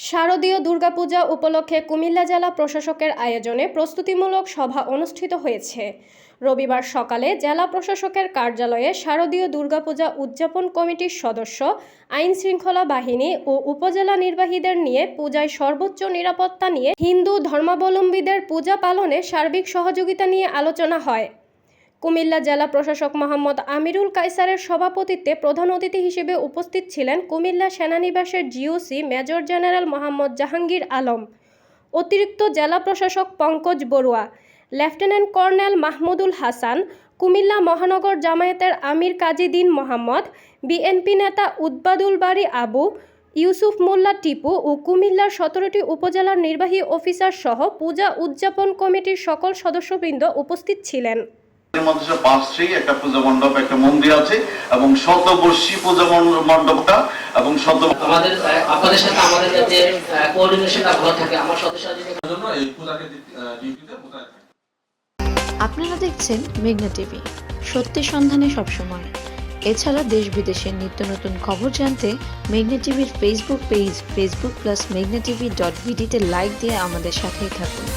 শারদীয় দুর্গাপূজা উপলক্ষে কুমিল্লা জেলা প্রশাসকের আয়োজনে প্রস্তুতিমূলক সভা অনুষ্ঠিত হয়েছে। রবিবার সকালে জেলা প্রশাসকের কার্যালয়ে শারদীয় দুর্গাপূজা উদযাপন কমিটির সদস্য আইন শৃঙ্খলা বাহিনী ও উপজেলা নির্বাহীদের নিয়ে পূজায় সর্বোচ্চ নিরাপত্তা নিয়ে হিন্দু ধর্মাবলম্বীদের পূজা পালনে সার্বিক সহযোগিতা নিয়ে আলোচনা হয়। কুমিল্লা জেলা প্রশাসক মোহাম্মদ আমিরুল কায়সারের সভাপতিত্বে প্রধান অতিথি হিসেবে উপস্থিত ছিলেন Cumilla সেনানিবাসের GOC major general Mohammad Jahangir Alam, অতিরিক্ত জেলা প্রশাসক পঙ্কজ বড়ুয়া, লেফটেন্যান্ট কর্নেল মাহমুদুল হাসান, কুমিল্লা মহানগর জামায়াতের আমির কাজী দিন মোহাম্মদ, বিএনপি নেতা উদ্বাদুল বাড়ি আবু, ইউসুফ মোল্লা টিপু ও কুমিল্লার সতেরোটি উপজেলার নির্বাহী অফিসার সহ পূজা উদযাপন কমিটির সকল সদস্যবৃন্দ উপস্থিত ছিলেন। পাঁচটি একটা পূজা মণ্ডপ একটা মন্দির আছে এবং শতবর্ষী পূজা মণ্ডপটা এবং শত আমাদের আপনাদের সাথে আমাদের যাতে কোঅর্ডিনেশনটা ভালো থাকে আমার সদস্য জন্য এই পূজাকে ডিউটিতে মোতায়েন আপনারা দেখছেন মেঘনা টিভি। সত্যি সন্ধানে সবসময়। এছাড়া দেশ বিদেশের নিত্য নতুন খবর জানতে মেঘনা টিভির ফেসবুক পেজ ফেসবুক প্লাস মেঘনা টিভি ডট ভিডিতে লাইক দিয়ে আমাদের সাথেই থাকুন।